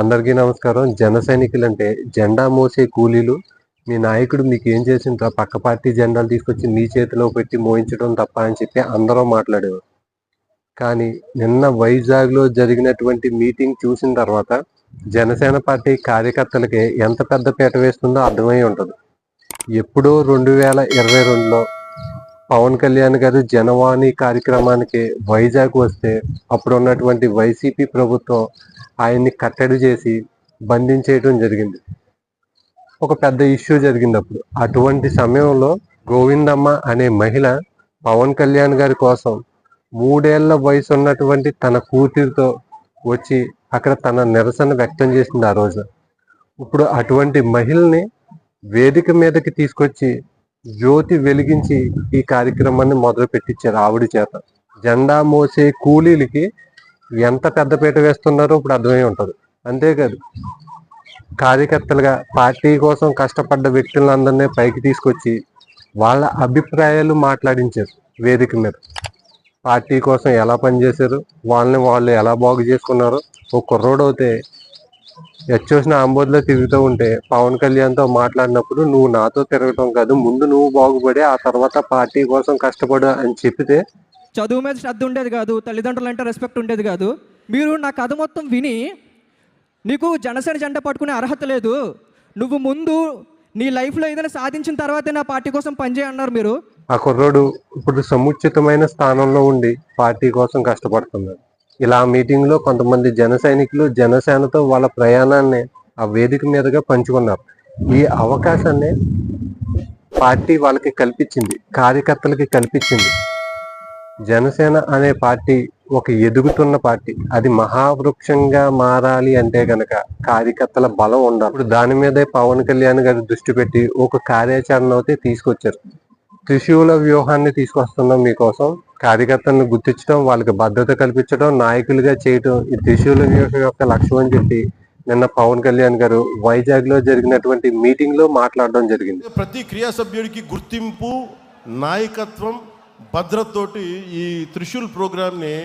అందరికీ నమస్కారం. జన సైనికులు అంటే జెండా మోసే కూలీలు. మీ నాయకుడు మీకు ఏం చేసిండ్రా? పక్క పార్టీ జెండాలు తీసుకొచ్చి మీ చేతిలో పెట్టి మోయించడం తప్ప అని చెప్పి అందరూ మాట్లాడేవారు. కానీ నిన్న వైజాగ్లో జరిగినటువంటి మీటింగ్ చూసిన తర్వాత జనసేన పార్టీ కార్యకర్తలకి ఎంత పెద్ద పీట వేస్తుందో అర్థమై ఉంటుంది. ఎప్పుడో రెండు వేల ఇరవై రెండులో పవన్ కళ్యాణ్ గారు జనవాణి కార్యక్రమానికి వైజాగ్ వస్తే అప్పుడు ఉన్నటువంటి వైసీపీ ప్రభుత్వం ఆయన్ని కట్టడి చేసి బంధించేయటం జరిగింది. ఒక పెద్ద ఇష్యూ జరిగింది అప్పుడు అటువంటి సమయంలో గోవిందమ్మ అనే మహిళ పవన్ కళ్యాణ్ గారి కోసం మూడేళ్ళ వయసు ఉన్నటువంటి తన కూతురితో వచ్చి అక్కడ తన నిరసన వ్యక్తం చేసింది ఆ రోజు. ఇప్పుడు అటువంటి మహిళని వేదిక మీదకి తీసుకొచ్చి జ్యోతి వెలిగించి ఈ కార్యక్రమాన్ని మొదలు పెట్టించారు ఆవిడ చేత. జెండా మోసే కూలీలకి ఎంత పెద్దపీట వేస్తున్నారో ఇప్పుడు అర్థమై ఉంటుంది. అంతేకాదు కార్యకర్తలుగా పార్టీ కోసం కష్టపడ్డ వ్యక్తులందరినీ పైకి తీసుకొచ్చి వాళ్ళ అభిప్రాయాలు మాట్లాడించారు వేదిక మీద. పార్టీ కోసం ఎలా పనిచేశారు వాళ్ళని వాళ్ళు ఎలా బాగు చేసుకున్నారు ఒక కుర్రోడు అయితే ఎచ్చోసిన ఆంబోద్లో తిరుగుతూ ఉంటే పవన్ కళ్యాణ్తో మాట్లాడినప్పుడు నువ్వు నాతో తిరగటం కాదు ముందు నువ్వు బాగుపడి ఆ తర్వాత పార్టీ కోసం కష్టపడు అని చెప్పితే చదువు మీద శ్రద్ధ ఉండేది కాదు తల్లిదండ్రులు అంటే రెస్పెక్ట్ ఉండేది కాదు. మీరు నా కథ మొత్తం విని నీకు జనసేన జెండా పట్టుకునే అర్హత లేదు. నువ్వు ముందు నీ లైఫ్లో ఏదైనా సాధించిన తర్వాతే నా పార్టీ కోసం పనిచేయ అన్నారు మీరు. ఆ కుర్రోడు ఇప్పుడు సముచితమైన స్థానంలో ఉండి పార్టీ కోసం కష్టపడుతున్నాడు. ఇలా మీటింగ్లో కొంతమంది జన సైనికులు జనసేనతో వాళ్ళ ప్రయాణాన్ని ఆ వేదిక మీదుగా పంచుకున్నారు. ఈ అవకాశాన్ని పార్టీ వాళ్ళకి కల్పించింది కార్యకర్తలకి కల్పించింది. జనసేన అనే పార్టీ ఒక ఎదుగుతున్న పార్టీ. అది మహావృక్షంగా మారాలి అంటే గనక కార్యకర్తల బలం ఉండాలి. ఇప్పుడు దాని మీదే పవన్ కళ్యాణ్ గారి దృష్టి పెట్టి ఒక కార్యాచరణ అయితే తీసుకొచ్చారు. త్రిశూల వ్యూహాన్ని తీసుకొస్తున్నాం మీకోసం. కార్యకర్తలను గుర్తించడం వాళ్ళకి భద్రత కల్పించడం నాయకులుగా చేయడం ఈ త్రిశూల వ్యూహం యొక్క లక్ష్యం అని చెప్పి నిన్న పవన్ కళ్యాణ్ గారు వైజాగ్లో జరిగినటువంటి మీటింగ్లో మాట్లాడడం జరిగింది. ప్రతి క్రియా సభ్యుడికి గుర్తింపు నాయకత్వం భద్రతతోటి ఈ త్రిశూల్ ప్రోగ్రామ్ని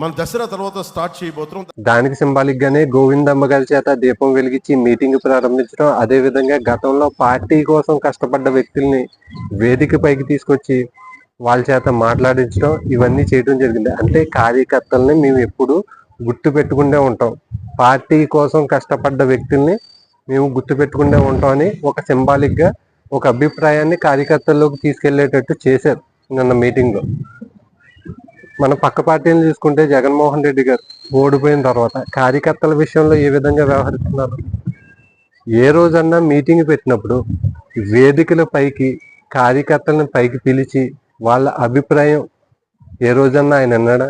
మన దసరా తర్వాత స్టార్ట్ చేయబోతున్నాం. దానికి సింబాలిక్ గానే గోవిందమ్మ గారి చేత దీపం వెలిగించి మీటింగ్ ప్రారంభించడం అదే విధంగా గతంలో పార్టీ కోసం కష్టపడ్డ వ్యక్తుల్ని వేదిక పైకి తీసుకొచ్చి వాళ్ళ చేత మాట్లాడించడం ఇవన్నీ చేయడం జరిగింది. అంటే కార్యకర్తల్ని మేము ఎప్పుడు గుర్తు పెట్టుకుంటే ఉంటాం. పార్టీ కోసం కష్టపడ్డ వ్యక్తుల్ని మేము గుర్తు పెట్టుకుంటే ఉంటాం అని ఒక సింబాలిక్గా ఒక అభిప్రాయాన్ని కార్యకర్తల్లోకి తీసుకెళ్ళేటట్టు చేశారు. నిన్న మీటింగ్లో మన పక్క పార్టీని చూసుకుంటే జగన్మోహన్ రెడ్డి గారు ఓడిపోయిన తర్వాత కార్యకర్తల విషయంలో ఏ విధంగా వ్యవహరిస్తున్నారు? ఏ రోజన్నా మీటింగ్ పెట్టినప్పుడు వేదికల పైకి కార్యకర్తలను పైకి పిలిచి వాళ్ళ అభిప్రాయం ఏ రోజన్నా ఆయన అన్నాడా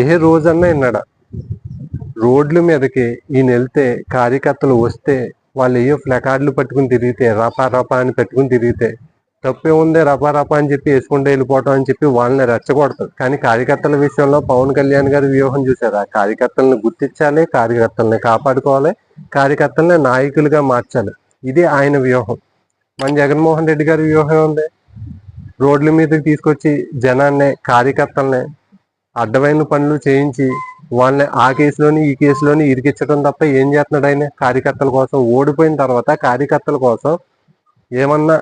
ఏ రోజన్నా విన్నాడా? రోడ్ల మీదకి ఈయన వెళ్తే కార్యకర్తలు వస్తే వాళ్ళు ఏయో ఫ్లకార్డులు పట్టుకుని తిరిగితే రపా రపా అని పెట్టుకుని తిరిగితే తప్పే ఉంది రపా రపా అని చెప్పి వేసుకుంటూ వెళ్ళిపోవటం అని చెప్పి వాళ్ళని రెచ్చగొడతారు. కానీ కార్యకర్తల విషయంలో పవన్ కళ్యాణ్ గారి వ్యూహం చూసారు? ఆ కార్యకర్తలను గుర్తించాలి కార్యకర్తల్ని కాపాడుకోవాలి కార్యకర్తల్ని నాయకులుగా మార్చాలి. ఇది ఆయన వ్యూహం. మన జగన్మోహన్ రెడ్డి గారి వ్యూహం ఉంది రోడ్ల మీదకి తీసుకొచ్చి జనాన్ని కార్యకర్తల్ని అడ్డమైన పనులు చేయించి వాళ్ళని ఆ కేసులోని ఈ కేసులోని ఇరికించడం తప్ప ఏం చేస్తున్నాడు ఆయన? కార్యకర్తల కోసం ఓడిపోయిన తర్వాత కార్యకర్తల కోసం ఏమన్నా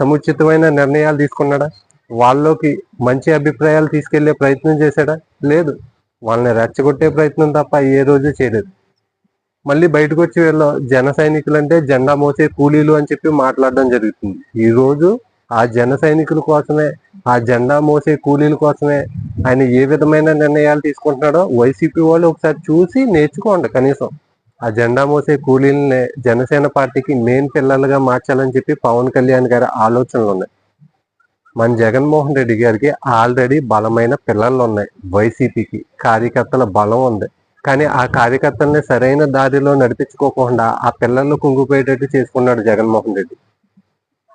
సముచితమైన నిర్ణయాలు తీసుకున్నాడా? వాళ్ళలోకి మంచి అభిప్రాయాలు తీసుకెళ్ళే ప్రయత్నం చేశాడా? లేదు. వాళ్ళని రెచ్చగొట్టే ప్రయత్నం తప్ప ఏ రోజు చేయలేదు. మళ్ళీ బయటకు వచ్చి వీళ్ళు జన సైనికులు అంటే జెండా మోసే కూలీలు అని చెప్పి మాట్లాడడం జరుగుతుంది. ఈ రోజు ఆ జన సైనికుల కోసమే ఆ జెండా మోసే కూలీల కోసమే ఆయన ఏ విధమైన నిర్ణయాలు తీసుకుంటున్నాడో వైసీపీ వాళ్ళు ఒకసారి చూసి నేర్చుకోండి కనీసం. ఆ జెండా మోసే కూలీలని జనసేన పార్టీకి మెయిన్ పిల్లలుగా మార్చాలని చెప్పి పవన్ కళ్యాణ్ గారి ఆలోచనలు ఉన్నాయి. మన జగన్మోహన్ రెడ్డి గారికి ఆల్రెడీ బలమైన పిల్లలు ఉన్నాయి వైసీపీకి. కార్యకర్తల బలం ఉంది. కానీ ఆ కార్యకర్తల్ని సరైన దారిలో నడిపించుకోకుండా ఆ పిల్లలు కుంగిపోయేటట్టు చేసుకున్నాడు జగన్మోహన్ రెడ్డి.